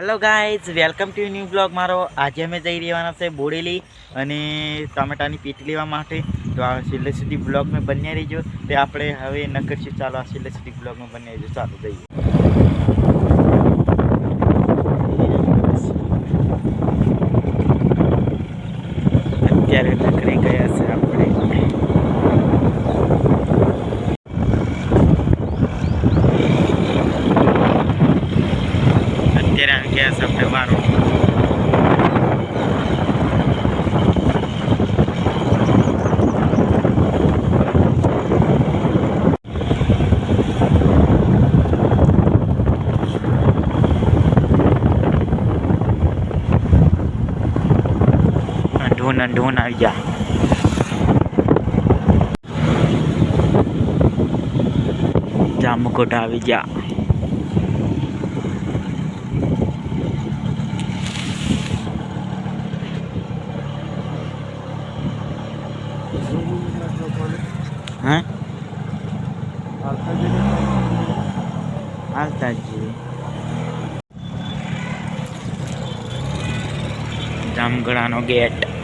Hello guys welcome to new blog મારો આજે અમે જઈ રહેવાના છે બોડેલી અને ટમેટાની પીટ લેવા માટે. તો આ છેલ્લે સુધી બ્લોગમાં બન્યા રહીજો. તે આપણે હવે ન કરશું ચાલો આ છેલ્લે સુધી બ્લોગમાં બન્યા રહીજો. ચાલો, જઈએ અત્યારે નકરી ગયા છે આપણે અત્યારે આવી ગયા છે આપણે વારો ઢૂન ઢૂન આવી ગયા જામકોટ આવી ગયા હા હાલતા જઈએ જામગઢાનો ગેટ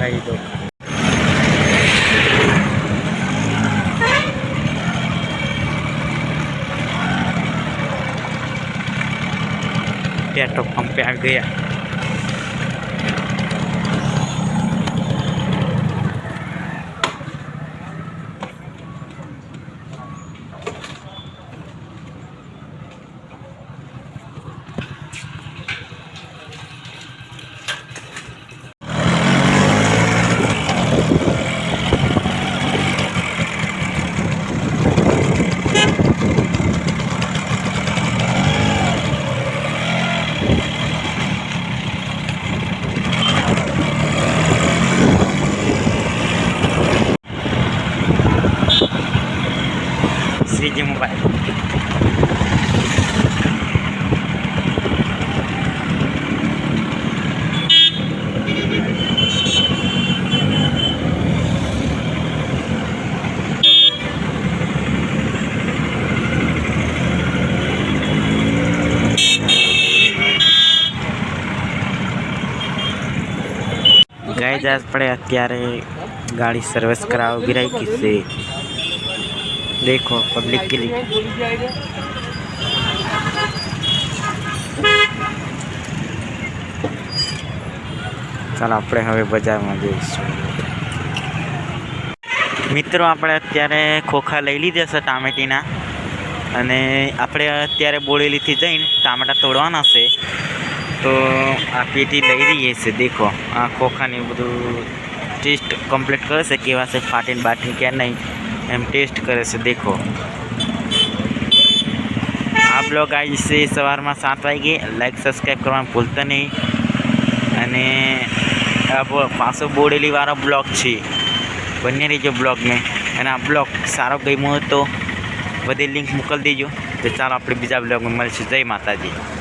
રહી દો પેટ્રોલ પંપે આવી ગયા ગાઈઝ આજ આપણે અત્યારે ગાડી સર્વિસ કરાવ ઊભી રાખી છે. દેખો પબ્લિક કે લીએ ચાલ, આપણે હવે બજારમાં જઈશું. મિત્રો, આપણે અત્યારે ખોખા લઈ લીધા છે ટામેટીના. અને આપણે અત્યારે બોળેલીથી જઈને ટામેટા તોડવાના છે. તો આ પેટી લઈ રહીએ છે દેખો, આ ખોખાને બધું ટેસ્ટ કમ્પ્લીટ કરે છે, કેવા છે, ફાટીને બાટીને ક્યાં નહીં, એમ ટેસ્ટ કરે છે, દેખો. આ બ્લોગ આવી છે સવારમાં સાત વાગે. લાઈક સબસ્ક્રાઈબ કરવાનું ભૂલતા નહીં. અને આ પાછો બોડેલીવાળો બ્લોગ છે. બંને રહીજો બ્લોગને. અને આ બ્લોગ સારો ગમ્યો તો બધી લિંક મોકલી દેજો. તો ચાલો આપણે બીજા બ્લોગમાં મળીશું. જય માતાજી.